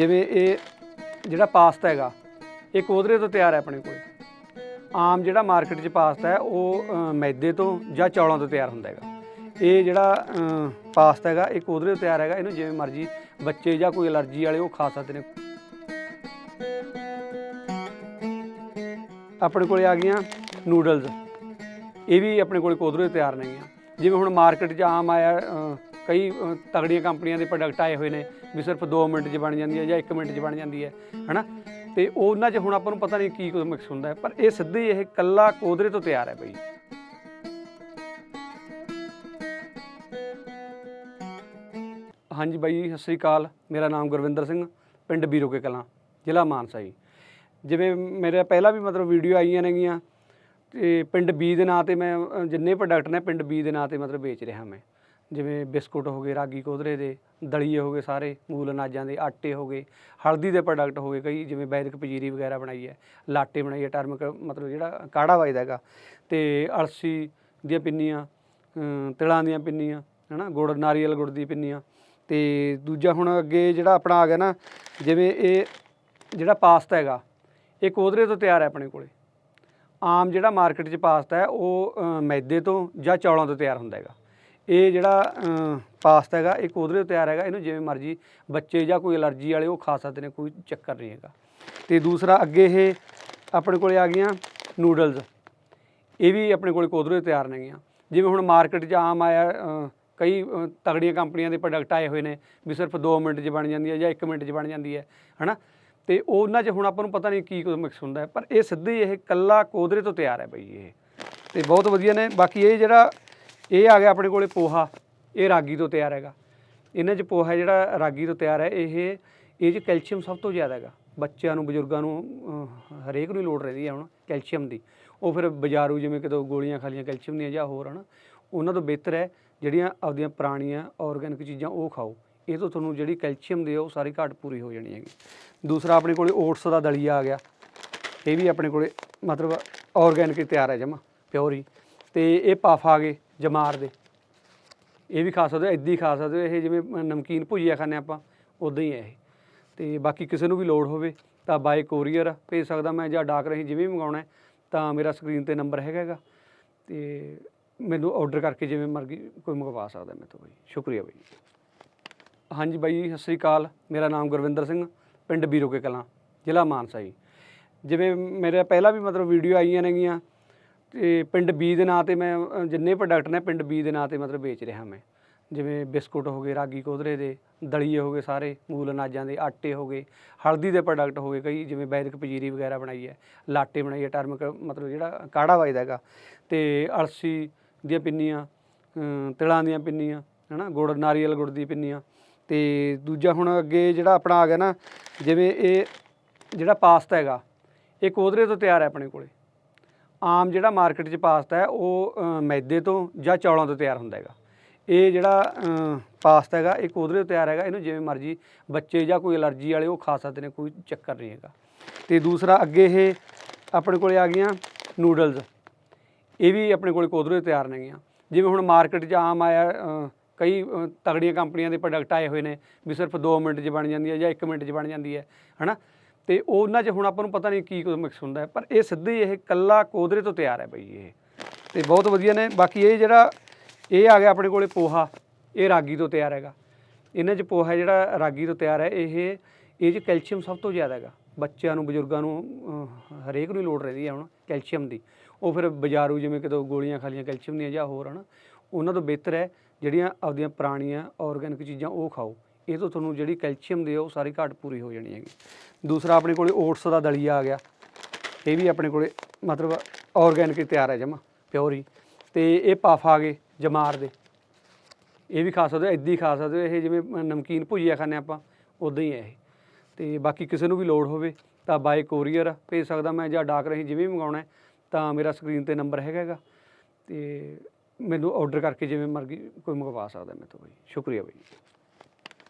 ਜਿਵੇਂ ਇਹ ਜਿਹੜਾ ਪਾਸਤਾ ਹੈਗਾ, ਇਹ ਕੋਧਰੇ ਤੋਂ ਤਿਆਰ ਹੈ ਆਪਣੇ ਕੋਲ। ਆਮ ਜਿਹੜਾ ਮਾਰਕੀਟ 'ਚ ਪਾਸਤਾ ਹੈ, ਉਹ ਮੈਦੇ ਤੋਂ ਜਾਂ ਚੌਲਾਂ ਤੋਂ ਤਿਆਰ ਹੁੰਦਾ ਹੈਗਾ। ਇਹ ਜਿਹੜਾ ਪਾਸਤਾ ਹੈਗਾ, ਇਹ ਕੋਧਰੇ ਤੋਂ ਤਿਆਰ ਹੈਗਾ, ਇਹਨੂੰ ਜਿਵੇਂ ਮਰਜ਼ੀ ਬੱਚੇ ਜਾਂ ਕੋਈ ਅਲਰਜੀ ਵਾਲੇ ਉਹ ਖਾ ਸਕਦੇ ਨੇ। ਆਪਣੇ ਕੋਲੇ ਆ ਗਈਆਂ ਨੂਡਲਸ ਇਹ ਵੀ ਆਪਣੇ ਕੋਲੇ ਕੋਧਰੇ ਤਿਆਰ ਨਹੀਂ ਆ ਜਿਵੇਂ ਹੁਣ ਮਾਰਕੀਟ 'ਚ ਆਮ ਆਇਆ ਕਈ ਤਗੜੀਆਂ ਕੰਪਨੀਆਂ ਦੇ ਪ੍ਰੋਡਕਟ ਆਏ ਹੋਏ ਨੇ ਵੀ ਸਿਰਫ 2 ਮਿੰਟ 'ਚ ਬਣ ਜਾਂਦੀ ਹੈ ਜਾਂ 1 ਮਿੰਟ 'ਚ ਬਣ ਜਾਂਦੀ ਹੈ, ਹਨਾ? ਤੇ ਉਹਨਾਂ 'ਚ ਹੁਣ ਆਪਾਂ ਨੂੰ ਪਤਾ ਨਹੀਂ ਕੀ ਕੁਝ ਮਿਕਸ ਹੁੰਦਾ ਪਰ ਇਹ ਸਿੱਧੇ ਇਹ ਕੱਲਾ ਕੋਧਰੇ ਤੋਂ ਤਿਆਰ ਹੈ ਬਈ। ਹਾਂਜੀ ਬਾਈ, ਸਤਿ ਸ੍ਰੀ ਅਕਾਲ। ਮੇਰਾ ਨਾਮ ਗੁਰਵਿੰਦਰ ਸਿੰਘ, ਪਿੰਡ ਬੀਰੋਕੇ ਕਲਾਂ, ਜ਼ਿਲ੍ਹਾ ਮਾਨਸਾ ਜੀ। ਜਿਵੇਂ ਮੇਰੇ ਪਹਿਲਾਂ ਵੀ ਮਤਲਬ ਵੀਡੀਓ ਆਈਆਂ ਨੇਗੀਆਂ, ਤੇ ਪਿੰਡ ਬੀ ਦੇ ਨਾਂ ਤੇ ਮੈਂ ਜਿੰਨੇ ਪ੍ਰੋਡਕਟ ਨੇ ਪਿੰਡ ਬੀ ਦੇ ਨਾਂ ਤੇ ਮਤਲਬ ਵੇਚ ਰਿਹਾ ਮੈਂ। ਜਿਵੇਂ ਬਿਸਕੁਟ ਹੋ ਗਏ, ਰਾਗੀ ਕੋਧਰੇ ਦੇ, ਦਲੀਏ ਹੋ ਗਏ ਸਾਰੇ, ਮੂਲ ਅਨਾਜਾਂ ਦੇ, ਆਟੇ ਹੋ ਗਏ, ਹਲਦੀ ਦੇ ਪ੍ਰੋਡਕਟ ਹੋ ਗਏ, ਕਈ ਜਿਵੇਂ ਵੈਦਿਕ ਪਜੀਰੀ ਵਗੈਰਾ ਬਣਾਈ ਹੈ, ਲਾਟੇ ਬਣਾਈ ਹੈ ਟਰਮਕ ਮਤਲਬ ਜਿਹੜਾ ਕਾੜਾ ਵਜਦਾ ਹੈਗਾ, ਤੇ ਅਲਸੀ ਦੀਆਂ ਪਿੰਨੀਆਂ ਤਿਲਾਂ ਦੀਆਂ ਪਿੰਨੀਆਂ, ਹਨਾ, ਗੁੜ, ਨਾਰੀਅਲ ਗੁੜ ਦੀ ਪਿੰਨੀਆਂ, ਤੇ ਦੂਜਾ ਹੁਣ ਅੱਗੇ ਜਿਹੜਾ ਆਪਣਾ ਆ ਗਿਆ ਨਾ, ਜਿਵੇਂ ਇਹ ਜਿਹੜਾ ਪਾਸਤਾ ਹੈਗਾ, ਇਹ ਕੋਧਰੇ ਤੋਂ ਤਿਆਰ ਹੈ ਆਪਣੇ ਕੋਲੇ। ਆਮ ਜਿਹੜਾ ਮਾਰਕੀਟ 'ਚ ਪਾਸਤਾ ਹੈ, ਉਹ ਮੈਦੇ ਤੋਂ ਜਾਂ ਚੌਲਾਂ ਤੋਂ ਤਿਆਰ ਹੁੰਦਾ ਹੈਗਾ। ਇਹ ਜਿਹੜਾ ਅ, ਪਾਸਤਾ ਹੈਗਾ ਇਹ ਕੋਧਰੇ ਤਿਆਰ ਹੈਗਾ ਇਹਨੂੰ ਜਿਵੇਂ ਮਰਜ਼ੀ ਬੱਚੇ ਜਾਂ ਕੋਈ ਅਲਰਜੀ ਵਾਲੇ ਉਹ ਖਾ ਸਕਦੇ ਨੇ ਕੋਈ ਚੱਕਰ ਨਹੀਂ ਹੈਗਾ। ਤੇ ਦੂਸਰਾ ਅੱਗੇ ਇਹ ਆਪਣੇ ਕੋਲੇ ਆ ਗਈਆਂ ਨੂਡਲਸ ਇਹ ਵੀ ਆਪਣੇ ਕੋਲੇ ਕੋਧਰੇ ਤਿਆਰ ਨੇਗੀਆਂ ਜਿਵੇਂ ਹੁਣ ਮਾਰਕੀਟ 'ਚ ਆਮ ਆਇਆ ਕਈ ਤਗੜੀਆਂ ਕੰਪਨੀਆਂ ਦੇ ਪ੍ਰੋਡਕਟ ਆਏ ਹੋਏ ਨੇ ਵੀ ਸਿਰਫ 2 ਮਿੰਟ 'ਚ ਬਣ ਜਾਂਦੀ ਹੈ ਜਾਂ 1 ਮਿੰਟ 'ਚ ਬਣ ਜਾਂਦੀ ਹੈ ਹਨਾ? ਤੇ ਉਹਨਾਂ 'ਚ ਹੁਣ ਆਪਾਂ ਨੂੰ ਪਤਾ ਨਹੀਂ ਕੀ ਕੁਝ ਮਿਕਸ ਹੁੰਦਾ ਪਰ ਇਹ ਸਿੱਧੇ ਇਹ ਕੱਲਾ ਕੋਦਰੇ ਤੋਂ ਤਿਆਰ ਹੈ ਬਈ ਇਹ। ਤੇ ਬਹੁਤ ਵਧੀਆ ਨੇ। ਬਾਕੀ ਇਹ ਜਿਹੜਾ ਇਹ ਆ ਗਿਆ ਆਪਣੇ ਕੋਲੇ ਪੋਹਾ, ਇਹ ਰਾਗੀ ਤੋਂ ਤਿਆਰ ਹੈਗਾ। ਇਹਨਾਂ 'ਚ ਪੋਹਾ ਜਿਹੜਾ ਰਾਗੀ ਤੋਂ ਤਿਆਰ ਹੈ, ਇਹ ਇਹ 'ਚ ਕੈਲਸ਼ੀਅਮ ਸਭ ਤੋਂ ਜ਼ਿਆਦਾ ਹੈਗਾ। ਬੱਚਿਆਂ ਨੂੰ, ਬਜ਼ੁਰਗਾਂ ਨੂੰ ਹਰੇਕ ਨੂੰ ਲੋੜ ਰਹਿੰਦੀ ਹੈ ਹੁਣ ਕੈਲਸ਼ੀਅਮ ਦੀ। ਉਹ ਫਿਰ ਬਾਜ਼ਾਰੂ ਜਿਵੇਂ ਕਿਤੋਂ ਗੋਲੀਆਂ ਖਾਲੀਆਂ ਕੈਲਸ਼ੀਅਮ ਦੀਆਂ ਜਾਂ ਹੋਰ, ਹਨ, ਉਹਨਾਂ ਤੋਂ ਬਿਹਤਰ ਹੈ ਜਿਹੜੀਆਂ ਆਪਦੀਆਂ ਪੁਰਾਣੀਆਂ ਆਰਗੈਨਿਕ ਚੀਜ਼ਾਂ ਉਹ ਖਾਓ। ਇਹ ਤੋਂ ਤੁਹਾਨੂੰ ਜਿਹੜੀ ਕੈਲਸ਼ੀਅਮ ਦੀ ਹੈ ਉਹ ਸਾਰੀ ਘਾਟ ਪੂਰੀ ਹੋ ਜਾਣੀ ਹੈਗੀ। ਦੂਸਰਾ ਆਪਣੇ ਕੋਲੇ ਓਟਸ ਦਾ ਦਲੀਆ ਆ ਗਿਆ। ਇਹ ਵੀ ਆਪਣੇ ਕੋਲੇ ਮਤਲਬ ਆਰਗੈਨਿਕ ਹੀ ਤਿਆਰ ਹੈ ਜਮਾ ਪਿਓਰ ਹੀ। ਤੇ ਇਹ ਪਫ ਆ ਗਏ। ਜਮਾਰ ਦੇ। ਇਹ ਵੀ ਖਾ ਸਕਦੇ ਹੋ, ਇੱਦਾਂ ਹੀ ਖਾ ਸਕਦੇ ਹੋ। ਇਹ ਜਿਵੇਂ ਨਮਕੀਨ ਭੁਜੀਆ ਖਾਂਦੇ ਆਪਾਂ ਉਦਾਂ ਹੀ ਹੈ ਇਹ। ਤੇ ਬਾਕੀ ਕਿਸੇ ਨੂੰ ਵੀ ਲੋੜ ਹੋਵੇ ਤਾਂ ਬਾਈ ਕੋਰੀਅਰ ਭੇਜ ਸਕਦਾ ਮੈਂ ਜਾਂ ਡਾਕ ਰਾਹੀਂ ਜਿਵੇਂ ਵੀ ਮੰਗਾਉਣਾ ਤਾਂ ਮੇਰਾ ਸਕਰੀਨ ਤੇ ਨੰਬਰ ਹੈਗਾ ਹੈਗਾ। ਤੇ ਮੈਨੂੰ ਆਰਡਰ ਕਰਕੇ ਜਿਵੇਂ ਮਰਜ਼ੀ ਕੋਈ ਮੰਗਵਾ ਸਕਦਾ ਮੇਰੇ ਤੋਂ ਬਾਈ। ਸ਼ੁਕਰੀਆ ਬਾਈ। ਹਾਂਜੀ ਬਾਈ, ਸਤਿ ਸ੍ਰੀ ਅਕਾਲ। ਮੇਰਾ ਨਾਮ ਗੁਰਵਿੰਦਰ ਸਿੰਘ, ਪਿੰਡ ਬੀਰੋਕੇ ਕਲਾਂ, ਜ਼ਿਲ੍ਹਾ ਮਾਨਸਾ ਜੀ। ਜਿਵੇਂ ਮੇਰੇ ਪਹਿਲਾਂ ਵੀ ਮਤਲਬ ਵੀਡੀਓ ਆਈਆਂ ਨੇਗੀਆਂ ਤੇ ਪਿੰਡ ਬੀ ਦੇ ਨਾਂ ਤੇ ਮੈਂ ਅ, ਜਿੰਨੇ ਪ੍ਰੋਡਕਟ ਨੇ ਪਿੰਡ ਬੀ ਦੇ ਨਾਂ ਤੇ ਮਤਲਬ ਵੇਚ ਰਿਹਾ ਮੈਂ। ਜਿਵੇਂ ਬਿਸਕੁਟ ਹੋ ਗਏ ਰਾਗੀ ਕੋਧਰੇ ਦੇ ਦਲੀਏ ਹੋ ਗਏ ਸਾਰੇ ਮੂਲ ਅਨਾਜਾਂ ਦੇ ਆਟੇ ਹੋ ਗਏ ਹਲਦੀ ਦੇ ਪ੍ਰੋਡਕਟ ਹੋ ਗਏ ਕਈ ਜਿਵੇਂ ਵੈਦਿਕ ਪਜੀਰੀ ਵਗੈਰਾ ਬਣਾਈ ਹੈ ਲਾਟੇ ਬਣਾਈ ਹੈ ਟਰਮਕ ਮਤਲਬ ਜਿਹੜਾ ਕਾੜਾ ਵਜਦਾ ਹੈਗਾ। ਤੇ ਅਲਸੀ ਦੀਆਂ ਪਿੰਨੀਆਂ ਅ, ਤਿਲਾਂ ਦੀਆਂ ਪਿੰਨੀਆਂ ਹਨਾ ਗੁੜ ਨਾਰੀਅਲ ਗੁੜ ਦੀ ਪਿੰਨੀਆਂ। ਤੇ ਦੂਜਾ ਹੁਣ ਅੱਗੇ ਜਿਹੜਾ ਆਪਣਾ ਆ ਗਿਆ ਨਾ ਜਿਵੇਂ ਇਹ ਜਿਹੜਾ ਪਾਸਤਾ ਹੈਗਾ ਇਹ ਕੋਧਰੇ ਤੋਂ ਤਿਆਰ ਹੈ ਆਪਣੇ ਕੋਲੇ। ਆਮ ਜਿਹੜਾ ਮਾਰਕੀਟ 'ਚ ਪਾਸਤਾ ਹੈ, ਉਹ ਮੈਦੇ ਤੋਂ ਜਾਂ ਚੌਲਾਂ ਤੋਂ ਤਿਆਰ ਹੁੰਦਾ ਹੈਗਾ। ਇਹ ਜਿਹੜਾ ਪਾਸਤਾ ਹੈਗਾ, ਇਹ ਕੋਧਰੇ ਤੋਂ ਤਿਆਰ ਹੈਗਾ, ਇਹਨੂੰ ਜਿਵੇਂ ਮਰਜ਼ੀ ਬੱਚੇ ਜਾਂ ਕੋਈ ਅਲਰਜੀ ਵਾਲੇ ਉਹ ਖਾ ਸਕਦੇ ਨੇ, ਕੋਈ ਚੱਕਰ ਨਹੀਂ ਹੈਗਾ। ਤੇ ਦੂਸਰਾ, ਅੱਗੇ ਇਹ ਆਪਣੇ ਕੋਲੇ ਆ ਗਈਆਂ ਨੂਡਲਸ। ਇਹ ਵੀ ਆਪਣੇ ਕੋਲੇ ਕੋਧਰੇ ਤੋਂ ਤਿਆਰ ਨੇਗੀਆਂ। ਜਿਵੇਂ ਹੁਣ ਮਾਰਕੀਟ 'ਚ ਆਮ ਆਇਆ ਕਈ ਤਗੜੀਆਂ ਕੰਪਨੀਆਂ ਦੇ ਪ੍ਰੋਡਕਟ ਆਏ ਹੋਏ ਨੇ, ਵੀ ਸਿਰਫ 2 ਮਿੰਟ 'ਚ ਬਣ ਜਾਂਦੀ ਹੈ ਜਾਂ 1 ਮਿੰਟ 'ਚ ਬਣ ਜਾਂਦੀ ਹੈ, ਹਨਾ? ਤੇ ਉਹਨਾਂ 'ਚ ਹੁਣ ਆਪਾਂ ਨੂੰ ਪਤਾ ਨਹੀਂ ਕੀ ਕੁਝ ਮਿਕਸ ਹੁੰਦਾ ਪਰ ਇਹ ਸਿੱਧੇ ਇਹ ਕੱਲਾ ਕੋਧਰੇ ਤੋਂ ਤਿਆਰ ਹੈ ਬਈ ਇਹ। ਤੇ ਬਹੁਤ ਵਧੀਆ ਨੇ, ਬਾਕੀ ਇਹ ਜਿਹੜਾ, ਇਹ ਆ ਗਿਆ ਆਪਣੇ ਕੋਲੇ ਪੋਹਾ, ਇਹ ਰਾਗੀ ਤੋਂ ਤਿਆਰ ਹੈਗਾ। ਇਹਨਾਂ 'ਚ ਪੋਹਾ ਜਿਹੜਾ ਰਾਗੀ ਤੋਂ ਤਿਆਰ ਹੈ, ਇਹ ਇਹ 'ਚ ਕੈਲਸ਼ੀਅਮ ਸਭ ਤੋਂ ਜ਼ਿਆਦਾ ਹੈਗਾ। ਬੱਚਿਆਂ ਨੂੰ, ਬਜ਼ੁਰਗਾਂ ਨੂੰ ਹਰੇਕ ਨੂੰ ਲੋੜ ਰਹਿੰਦੀ ਹੈ ਹੁਣ ਕੈਲਸ਼ੀਅਮ ਦੀ। ਉਹ ਫਿਰ ਬਾਜ਼ਾਰੂ ਜਿਵੇਂ ਕਿਤੋਂ ਗੋਲੀਆਂ ਖਾਲੀਆਂ ਕੈਲਸ਼ੀਅਮ ਦੀਆਂ ਜਾਂ ਹੋਰ ਹਨ, ਉਹਨਾਂ ਤੋਂ ਬਿਹਤਰ ਹੈ, ਜਿਹੜੀਆਂ ਆਪਦੀਆਂ ਪੁਰਾਣੀਆਂ ਆਰਗੈਨਿਕ ਚੀਜ਼ਾਂ ਉਹ ਖਾਓ। ਇਹ ਤੋਂ ਤੁਹਾਨੂੰ ਜਿਹੜੀ ਕੈਲਸ਼ੀਅਮ ਦੀ ਹੈ ਉਹ ਸਾਰੀ ਘਾਟ ਪੂਰੀ ਹੋ ਜਾਣੀ ਹੈਗੀ। ਦੂਸਰਾ ਆਪਣੇ ਕੋਲੇ ਓਟਸ ਦਾ ਦਲੀਆ ਆ ਗਿਆ। ਇਹ ਵੀ ਆਪਣੇ ਕੋਲੇ ਮਤਲਬ ਆਰਗੈਨਿਕ ਤਿਆਰ ਹੈ ਜਮਾ, ਪਿਓਰ ਹੀ। ਤੇ ਇਹ ਪਫ ਆ ਗਏ ਜਮਾਰ ਦੇ। ਇਹ ਵੀ ਖਾ ਸਕਦੇ ਹੋ, ਇੱਦਾਂ ਹੀ ਖਾ ਸਕਦੇ ਹੋ। ਇਹ ਜਿਵੇਂ ਨਮਕੀਨ ਭੁਜੀਆ ਖਾਂਦੇ ਆਪਾਂ ਉਦਾਂ ਹੀ ਹੈ ਇਹ। ਤੇ ਬਾਕੀ ਕਿਸੇ ਨੂੰ ਵੀ ਲੋੜ ਹੋਵੇ ਤਾਂ ਬਾਈ ਕੋਰੀਅਰ ਭੇਜ ਸਕਦਾ ਮੈਂ ਜਾਂ ਡਾਕ ਰਾਹੀਂ ਜਿਵੇਂ ਵੀ ਮੰਗਾਉਣਾ ਤਾਂ ਮੇਰਾ ਸਕਰੀਨ ਤੇ ਨੰਬਰ ਹੈਗਾ ਹੈਗਾ। ਤੇ ਮੈਨੂੰ ਆਰਡਰ ਕਰਕੇ ਜਿਵੇਂ ਮਰਜ਼ੀ ਕੋਈ ਮੰਗਵਾ ਸਕਦਾ ਮੇਰੇ ਤੋਂ ਬਾਈ। ਸ਼ੁਕਰੀਆ ਬਾਈ।